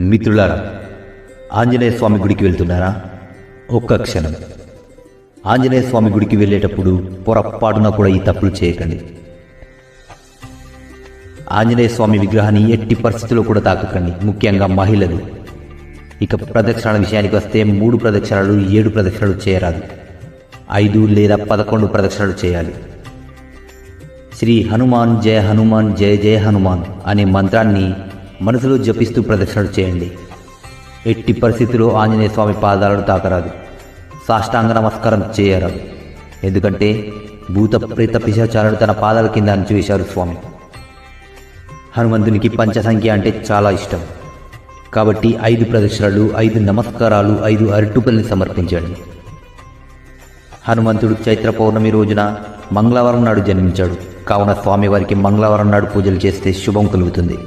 మిత్రులారా ఆంజనేయ స్వామి గుడికి వెళ్తున్నారా? ఒక్క క్షణం. ఆంజనేయ స్వామి గుడికి వెళ్ళేటప్పుడు పొరపాటున కూడా ఈ తప్పులు చేయకండి. ఆంజనేయ స్వామి విగ్రహాన్ని ఎట్టి పరిస్థితుల్లో కూడా తాకకండి ముఖ్యంగా మహిళలు. ఇక ప్రదక్షిణ విషయానికి వస్తే మూడు ప్రదక్షిణలు ఏడు ప్రదక్షిణలు చేయరాదు. ఐదు లేదా పదకొండు ప్రదక్షిణలు చేయాలి. శ్రీ హనుమాన్ జయ హనుమాన్ జయ జయ హనుమాన్ అనే మంత్రాన్ని మనసులో జపిస్తూ ప్రదక్షిణలు చేయండి. ఎట్టి పరిస్థితుల్లో ఆంజనేయ స్వామి పాదాలను తాకరాదు. సాష్టాంగ నమస్కారం చేయరాదు. ఎందుకంటే భూత ప్రేత పిశాచారుడు తన పాదాల కింద అణచివేశారు స్వామి. హనుమంతునికి పంచసంఖ్య అంటే చాలా ఇష్టం. కాబట్టి ఐదు ప్రదక్షిణలు ఐదు నమస్కారాలు ఐదు అరటుపల్ని సమర్పించండి. హనుమంతుడు చైత్ర పౌర్ణమి రోజున మంగళవారం నాడు జన్మించాడు. కావున స్వామివారికి మంగళవారం నాడు పూజలు చేస్తే శుభం కలుగుతుంది.